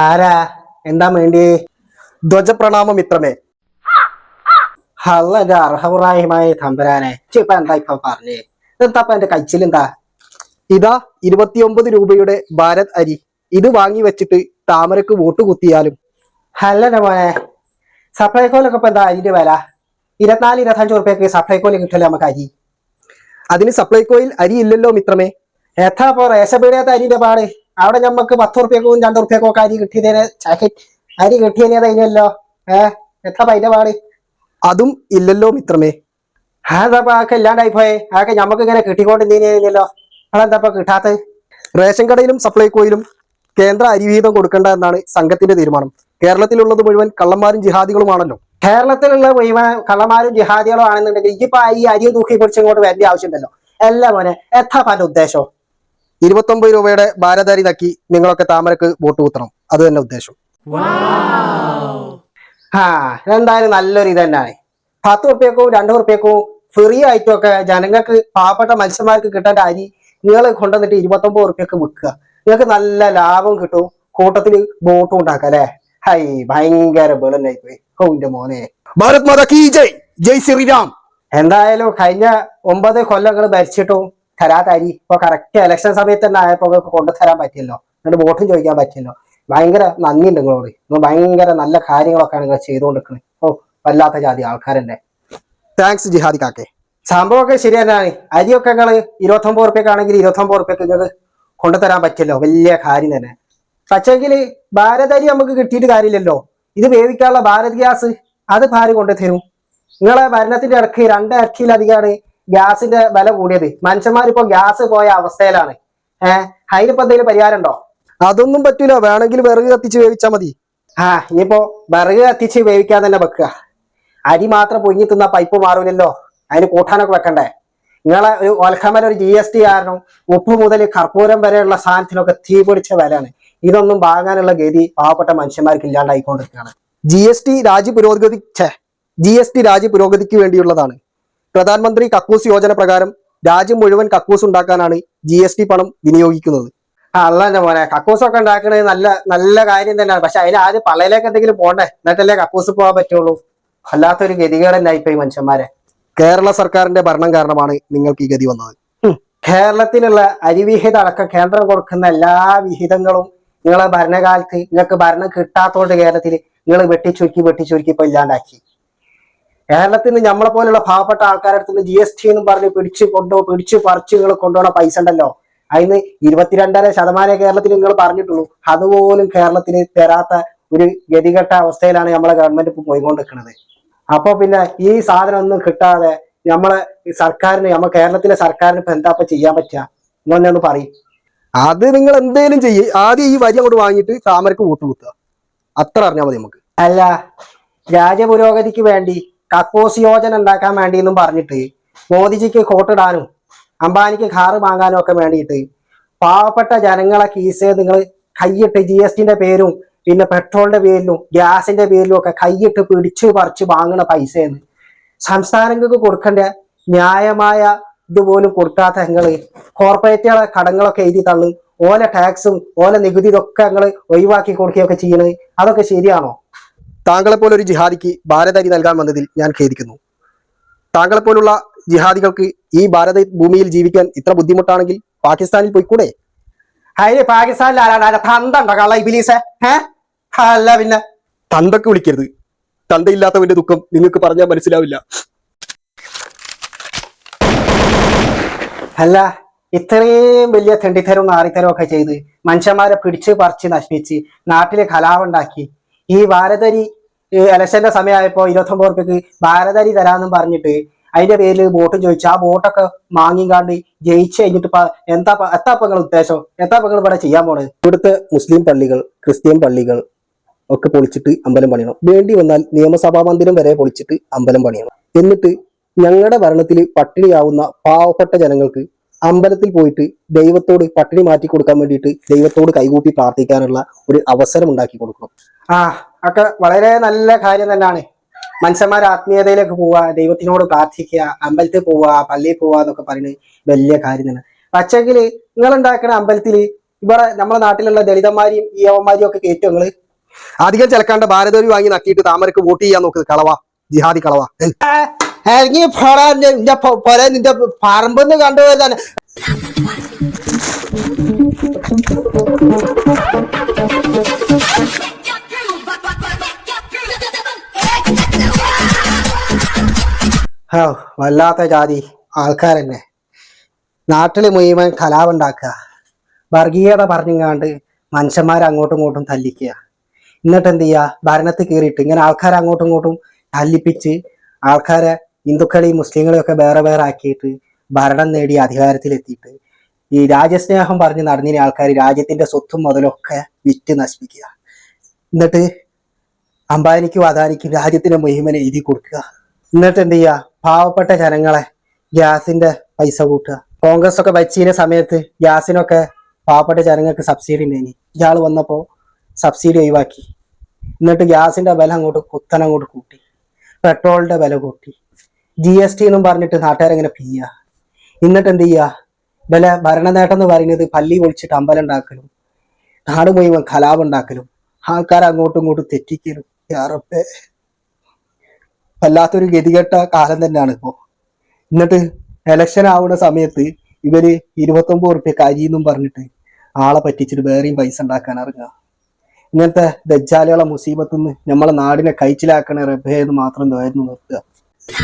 ആരാ? എന്താ വേണ്ടി ധ്വജപ്രണാമ മിത്രമേ ഹല്ല അർഹപ്രായമായ തമ്പരാനെ. ഇപ്പൊ എന്താ ഇപ്പൊ പറഞ്ഞേ? എന്താ എന്റെ കച്ചിലെന്താ ഇതാ ഇരുപത്തിയൊമ്പത് രൂപയുടെ ഭാരത് അരി. ഇത് വാങ്ങി വെച്ചിട്ട് താമരക്ക് വോട്ട് കുത്തിയാലും അല്ല മോനെ. സപ്ലൈകോലൊക്കെ ഇപ്പൊ എന്താ? അരിന്റെ വില? ഇരുപത്തിനാല് ഇരുപത്തഞ്ച് സപ്ലൈ സപ്ലൈകോയിൽ കിട്ടില്ല നമുക്ക് അരി. അതിന് സപ്ലൈകോയിൽ അരി ഇല്ലല്ലോ മിത്രമേ. എത്ര ഇപ്പൊ റേഷൻ പീടികത്തെ അരിന്റെ പാട്? അവിടെ നമുക്ക് പത്ത് ഉറുപ്പ്യക്കും രണ്ട് ഉറുപ്പ്യക്കും ഒക്കെ അരി കിട്ടിയതിന് ചാക്കറ്റ് അരി കിട്ടിയതിന് അതിനല്ലോ ഏ? എത്ര പൈന്റെ പാട്? അതും ഇല്ലല്ലോ മിത്രമേ. അതെന്താ ആക്കെ ഇല്ലാണ്ടായി പോയെ? ആക്കെ നമുക്ക് ഇങ്ങനെ കിട്ടിക്കൊണ്ടിരുന്നല്ലോ അതെന്താ കിട്ടാത്തത്? റേഷൻ കടയിലും സപ്ലൈകോയിലും കേന്ദ്ര അരിവിഹിതം കൊടുക്കേണ്ട എന്നാണ് സംഘത്തിന്റെ തീരുമാനം. കേരളത്തിലുള്ളത് മുഴുവൻ കള്ളന്മാരും ജിഹാദികളുമാണല്ലോ. കേരളത്തിലുള്ള മുഴുവൻ കള്ളന്മാരും ജിഹാദികളും ആണെന്നുണ്ടെങ്കിൽ ഇപ്പൊ ഈ അരിയും തൂക്കി പിടിച്ച് ഇങ്ങോട്ട് വരേണ്ട ആവശ്യമുണ്ടല്ലോ അല്ല മോനെ എത്താ പല ഉദ്ദേശം? ഇരുപത്തൊമ്പത് രൂപയുടെ ഭാരതാരി നക്കി നിങ്ങളൊക്കെ താമരക്ക് വോട്ട് കുത്തണം. അത് തന്നെ ഉദ്ദേശം. ആ എന്തായാലും നല്ലൊരു ഇത് തന്നെയാണ് പത്ത് ഉറുപ്പ്യക്കും രണ്ടു ഉറുപ്പ്യക്കും ഫ്രീ ആയിട്ടും ഒക്കെ ജനങ്ങൾക്ക് പാവപ്പെട്ട മത്സ്യന്മാർക്ക് കിട്ടേണ്ട അരി നിങ്ങൾ കൊണ്ടുവന്നിട്ട് ഇരുപത്തൊമ്പത് ഉറുപ്പ്യക്ക് വിൽക്കുക. നിങ്ങൾക്ക് നല്ല ലാഭം കിട്ടും. കൂട്ടത്തിൽ ബോട്ടും ഉണ്ടാക്കാം അല്ലെ? ഹൈ ഭയങ്കര ബെളനായി പോയി ഓ എന്റെ മോനെ. ഭാരത് മാതാ കീ ജയ്. ജയ് ശ്രീരാം. എന്തായാലും കഴിഞ്ഞ ഒമ്പത് കൊല്ലങ്ങൾ ഭരിച്ചിട്ടും തരാത്ത അരി ഇപ്പൊ കറക്റ്റ് ഇലക്ഷൻ സമയത്ത് തന്നെ ആയപ്പോ കൊണ്ടുതരാൻ പറ്റിയല്ലോ. എന്നിട്ട് വോട്ടും ചോദിക്കാൻ പറ്റിയല്ലോ. ഭയങ്കര നന്ദിയുണ്ട് നിങ്ങളോട്. നിങ്ങൾ ഭയങ്കര നല്ല കാര്യങ്ങളൊക്കെയാണ് നിങ്ങൾ ചെയ്തുകൊണ്ടിരിക്കുന്നത്. ഓ വല്ലാത്ത ജാതി ആൾക്കാരല്ലേ. താങ്ക്സ് ജിഹാദി കാക്കെ. സംഭവമൊക്കെ ശരി തന്നെയാണ് അരിയൊക്കെ നിങ്ങൾ ഇരുപത്തൊമ്പത് റുപ്യക്കാണെങ്കിൽ ഇരുപത്തൊമ്പത് റുപ്യക്ക് നിങ്ങൾക്ക് കൊണ്ടുതരാൻ പറ്റിയല്ലോ. വലിയ കാര്യം തന്നെ. പക്ഷെങ്കിൽ ഭാരതരി നമുക്ക് കിട്ടിയിട്ട് കാര്യമില്ലല്ലോ. ഇത് വേവിക്കാനുള്ള ഭാരത് ഗ്യാസ് അത് ഭാര്യ കൊണ്ടു തരും. നിങ്ങളെ ഭരണത്തിന്റെ ഇടയ്ക്ക് രണ്ട് ഇടയ്ക്കിലധികമാണ് ഗ്യാസിന്റെ വില കൂടിയത്. മനുഷ്യന്മാരിപ്പോ ഗ്യാസ് പോയ അവസ്ഥയിലാണ്. ഏഹ് അതിനിപ്പോ എന്തെങ്കിലും പരിഹാരം ഉണ്ടോ? അതൊന്നും പറ്റൂല. വേണമെങ്കിൽ വിറക് കത്തിച്ച് വേവിച്ചാ മതി. ആ ഇനിയിപ്പോ വിറക് കത്തിച്ച് വേവിക്കാൻ തന്നെ വെക്കുക. അരി മാത്രം പൊങ്ങി തിന്ന പൈപ്പ് മാറൂലല്ലോ. അതിന് കൂട്ടാനൊക്കെ വെക്കണ്ടേ? നിങ്ങളെ ഒരു ഒലക്കമല ഒരു ജി എസ് ടി കാരണം ഉപ്പ് മുതൽ കർപ്പൂരം വരെയുള്ള സാധനത്തിനൊക്കെ തീ പിടിച്ച വിലയാണ്. ഇതൊന്നും വാങ്ങാനുള്ള ഗതി പാവപ്പെട്ട മനുഷ്യന്മാർക്ക് ഇല്ലാണ്ടായിക്കൊണ്ടിരിക്കുകയാണ്. ജി എസ് ടി രാജ്യ പുരോഗതി ജി എസ് ടി രാജ്യ പുരോഗതിക്ക് വേണ്ടിയുള്ളതാണ്. പ്രധാനമന്ത്രി കക്കൂസ് യോജന പ്രകാരം രാജ്യം മുഴുവൻ കക്കൂസ് ഉണ്ടാക്കാനാണ് ജി എസ് ടി പണം വിനിയോഗിക്കുന്നത്. അല്ല എന്റെ മോനെ കക്കൂസ് ഒക്കെ ഉണ്ടാക്കണത് നല്ല നല്ല കാര്യം തന്നെയാണ്. പക്ഷെ അതിന് ആദ്യം പള്ളയിലേക്ക് എന്തെങ്കിലും പോണ്ടേ? എന്നിട്ടല്ലേ കക്കൂസ് പോകാൻ പറ്റുള്ളൂ. വല്ലാത്തൊരു ഗതികേട് തന്നെ ഈ മനുഷ്യന്മാരെ. കേരള സർക്കാരിന്റെ ഭരണം കാരണമാണ് നിങ്ങൾക്ക് ഈ ഗതി വന്നത്. കേരളത്തിലുള്ള അരിവിഹിതം അടക്കം കേന്ദ്രം കൊടുക്കുന്ന എല്ലാ വിഹിതങ്ങളും നിങ്ങളെ ഭരണകാലത്ത് നിങ്ങൾക്ക് ഭരണം കിട്ടാത്തോണ്ട് കേരളത്തിൽ നിങ്ങൾ വെട്ടിച്ചുരുക്കി വെട്ടിച്ചുരുക്കി ഇപ്പൊ ഇല്ലാണ്ടാക്കി. കേരളത്തിൽ നിന്ന് നമ്മളെ പോലുള്ള പാവപ്പെട്ട ആൾക്കാരുടെ അടുത്ത് ജി എസ് ടി എന്ന് പറഞ്ഞ് പിടിച്ച് കൊണ്ടോ പിടിച്ച് പറിച്ച് നിങ്ങൾ കൊണ്ടുപോണ പൈസ ഉണ്ടല്ലോ. അതിന് ഇരുപത്തിരണ്ടര ശതമാനം കേരളത്തിൽ നിങ്ങൾ പറഞ്ഞിട്ടുള്ളൂ. അതുപോലും കേരളത്തിന് തരാത്ത ഒരു ഗതികെട്ട അവസ്ഥയിലാണ് നമ്മളെ ഗവൺമെന്റ് ഇപ്പൊ പോയിക്കൊണ്ടിരിക്കുന്നത് അപ്പൊ പിന്നെ ഈ സാധനം ഒന്നും കിട്ടാതെ നമ്മളെ സർക്കാരിന് നമ്മ കേരളത്തിലെ സർക്കാരിന് ഇപ്പൊ എന്താ ചെയ്യാൻ പറ്റുക എന്നൊന്നെ ഒന്ന് പറയും. അത് നിങ്ങൾ എന്തേലും ചെയ്യ്. ആദ്യം ഈ വരി അങ്ങോട്ട് വാങ്ങിട്ട് താമരക്ക് വോട്ട് കുത്തുക. അത്ര അറിഞ്ഞാൽ മതി നമുക്ക്. അല്ല രാജ്യപുരോഗതിക്ക് വേണ്ടി കക്കോസ് യോജന ഉണ്ടാക്കാൻ വേണ്ടി എന്നും പറഞ്ഞിട്ട് മോദിജിക്ക് കോട്ടിടാനും അംബാനിക്ക് കാറ് വാങ്ങാനും ഒക്കെ വേണ്ടിയിട്ട് പാവപ്പെട്ട ജനങ്ങളെ കീസ് നിങ്ങൾ കൈയിട്ട് ജി എസ് ടിന്റെ പേരും പിന്നെ പെട്രോളിന്റെ പേരിലും ഗ്യാസിന്റെ പേരിലും ഒക്കെ കൈയിട്ട് പിടിച്ചു പറിച്ച് വാങ്ങുന്ന പൈസയെന്ന് സംസ്ഥാനങ്ങൾക്ക് കൊടുക്കേണ്ട ന്യായമായ ഇതുപോലും കൊടുക്കാത്ത ഞങ്ങൾ കോർപ്പറേറ്റുകളെ കടങ്ങളൊക്കെ എഴുതി തള്ളു ഓല ടാക്സും ഓല നികുതി ഇതൊക്കെ ഞങ്ങൾ ഒഴിവാക്കി കൊടുക്കുകയൊക്കെ ചെയ്യണത് അതൊക്കെ ശരിയാണോ? താങ്കളെ പോലൊരു ഒരു ജിഹാദിക്ക് ഭാരതരി നൽകാൻ വന്നതിൽ ഞാൻ ഖേദിക്കുന്നു. താങ്കളെ പോലുള്ള ജിഹാദികൾക്ക് ഈ ഭാരത ഭൂമിയിൽ ജീവിക്കാൻ ഇത്ര ബുദ്ധിമുട്ടാണെങ്കിൽ പാകിസ്ഥാനിൽ പോയിക്കൂടെ? അതിന് പാകിസ്ഥാനിൽ ആരാണ് തന്തണ്ടോ കള്ള ഇബിലീസെ? ഏ? അല്ല പിന്നെ. തന്തക്ക് വിളിക്കരുത്. തന്തയില്ലാത്തവന്റെ ദുഃഖം നിങ്ങൾക്ക് പറഞ്ഞാൽ മനസ്സിലാവില്ല. അല്ല ഇത്രയും വലിയ തെണ്ടിത്തരവും നാറിത്തരവും ഒക്കെ ചെയ്ത് മനുഷ്യന്മാരെ പിടിച്ച് പറിച്ച് നശിപ്പിച്ച് നാട്ടിലെ കലാവുണ്ടാക്കി ഈ ഭാരതരി ഇലക്ഷന്റെ സമയമായപ്പോ ഇരുപത്തൊമ്പത് റുപ്യക്ക് ഭാരതരി തരാന്നും പറഞ്ഞിട്ട് അതിന്റെ പേരിൽ വോട്ടും ചോദിച്ചു ആ വോട്ടൊക്കെ വാങ്ങിക്കാണ്ട് ജയിച്ചു കഴിഞ്ഞിട്ട് എന്താ എത്താ നിങ്ങളുടെ ഉദ്ദേശം? എത്താ പങ്ങൾ ഇവിടെ ചെയ്യാൻ പോണത്? ഇവിടുത്തെ മുസ്ലിം പള്ളികൾ ക്രിസ്ത്യൻ പള്ളികൾ ഒക്കെ പൊളിച്ചിട്ട് അമ്പലം പണിയണം. വേണ്ടി വന്നാൽ നിയമസഭാ മന്ദിരം വരെ പൊളിച്ചിട്ട് അമ്പലം പണിയണം. എന്നിട്ട് ഞങ്ങളുടെ ഭരണത്തിൽ പട്ടിണിയാവുന്ന പാവപ്പെട്ട ജനങ്ങൾക്ക് അമ്പലത്തിൽ പോയിട്ട് ദൈവത്തോട് പട്ടിണി മാറ്റി കൊടുക്കാൻ വേണ്ടിയിട്ട് ദൈവത്തോട് കൈകൂപ്പി പ്രാർത്ഥിക്കാനുള്ള ഒരു അവസരം ഉണ്ടാക്കി കൊടുക്കണം. ആ ഒക്കെ വളരെ നല്ല കാര്യം തന്നെയാണ്. മനുഷ്യന്മാർ ആത്മീയതയിലേക്ക് പോവുക ദൈവത്തിനോട് പ്രാർത്ഥിക്കുക അമ്പലത്തിൽ പോവുക പള്ളിയിൽ പോവുക എന്നൊക്കെ പറയുന്നത് വലിയ കാര്യം തന്നെ. പക്ഷെങ്കിൽ നിങ്ങൾ ഉണ്ടാക്കുന്ന അമ്പലത്തിൽ ഇവിടെ നമ്മുടെ നാട്ടിലുള്ള ദളിതന്മാരെയും ഈ യവന്മാരെയും ഒക്കെ കയറ്റും നിങ്ങൾ അധികം ചിലക്കാണ്ട് ഭാരതോരി വാങ്ങി നക്കിയിട്ട് താമരക്ക് വോട്ട് ചെയ്യാൻ നോക്ക് കളവാ ജിഹാദി കളവാ. ഇറങ്ങി പോടാ നിന്റെ പൊര നിന്റെ പറമ്പെന്ന് കണ്ടുപോയതാണ് ഹോ വല്ലാത്ത ജാതി ആൾക്കാരെന്നെ. നാട്ടിൽ മുഴുവൻ കലാപുണ്ടാക്കുക. വർഗീയത പറഞ്ഞുങ്ങാണ്ട് മനുഷ്യന്മാരെ അങ്ങോട്ടും ഇങ്ങോട്ടും തല്ലിക്കുക. എന്നിട്ട് എന്ത് ചെയ്യുക ഭരണത്തിൽ കയറിയിട്ട് ഇങ്ങനെ ആൾക്കാരെ അങ്ങോട്ടും ഇങ്ങോട്ടും തല്ലിപ്പിച്ച് ആൾക്കാരെ ഹിന്ദുക്കളെയും മുസ്ലിങ്ങളെയും ഒക്കെ വേറെ വേറെ ആക്കിയിട്ട് ഭരണം നേടി അധികാരത്തിലെത്തിയിട്ട് ഈ രാജ്യസ്നേഹം പറഞ്ഞ് നടന്നിന് ആൾക്കാർ രാജ്യത്തിന്റെ സ്വത്തും മുതലൊക്കെ വിറ്റ് നശിപ്പിക്കുക. എന്നിട്ട് അംബാനിക്കും അദാനിക്കും രാജ്യത്തിന്റെ മുഹിമനെ എഴുതി കൊടുക്കുക. എന്നിട്ട് എന്ത് ചെയ്യുക? പാവപ്പെട്ട ജനങ്ങളെ ഗ്യാസിന്റെ പൈസ കൂട്ടുക. കോൺഗ്രസ് ഒക്കെ ഭരിച്ചിരുന്ന സമയത്ത് ഗ്യാസിനൊക്കെ പാവപ്പെട്ട ജനങ്ങൾക്ക് സബ്സിഡി ഉണ്ടായിനി. ഇയാൾ വന്നപ്പോൾ സബ്സിഡി ഒഴിവാക്കി. എന്നിട്ട് ഗ്യാസിന്റെ വില അങ്ങോട്ട് കുത്തനങ്ങോട്ട് കൂട്ടി. പെട്രോളിന്റെ വില കൂട്ടി. ജി എസ് ടി എന്നും പറഞ്ഞിട്ട് നാട്ടുകാരെങ്ങനെ പിയ്യ എന്നിട്ട് എന്ത് ചെയ്യുക വില ഭരണ നേട്ടം എന്ന് പറയുന്നത് പള്ളി പൊളിച്ചിട്ട് അമ്പലം ഉണ്ടാക്കലും നാട് മുഴുവൻ കലാപം ഉണ്ടാക്കലും ആൾക്കാരെ അങ്ങോട്ടും ഇങ്ങോട്ടും തെറ്റിക്കലും യാറപ്പേ വല്ലാത്തൊരു ഗതികെട്ട കാലം തന്നെയാണ് ഇപ്പോ. എന്നിട്ട് എലക്ഷൻ ആവുന്ന സമയത്ത് ഇവർ ഇരുപത്തൊമ്പത് റുപ്യ എന്നും പറഞ്ഞിട്ട് ആളെ പറ്റിച്ചിട്ട് വേറെയും പൈസ ഉണ്ടാക്കാൻ ഇറങ്ങുക. ഇങ്ങനത്തെ ദജ്ജാലുകളെ മുസീബത്തുനിന്ന് നമ്മളെ നാടിനെ കഴിച്ചിലാക്കണ റബ്ബേ എന്ന് മാത്രം ആയിരുന്നു നിർത്തുക. La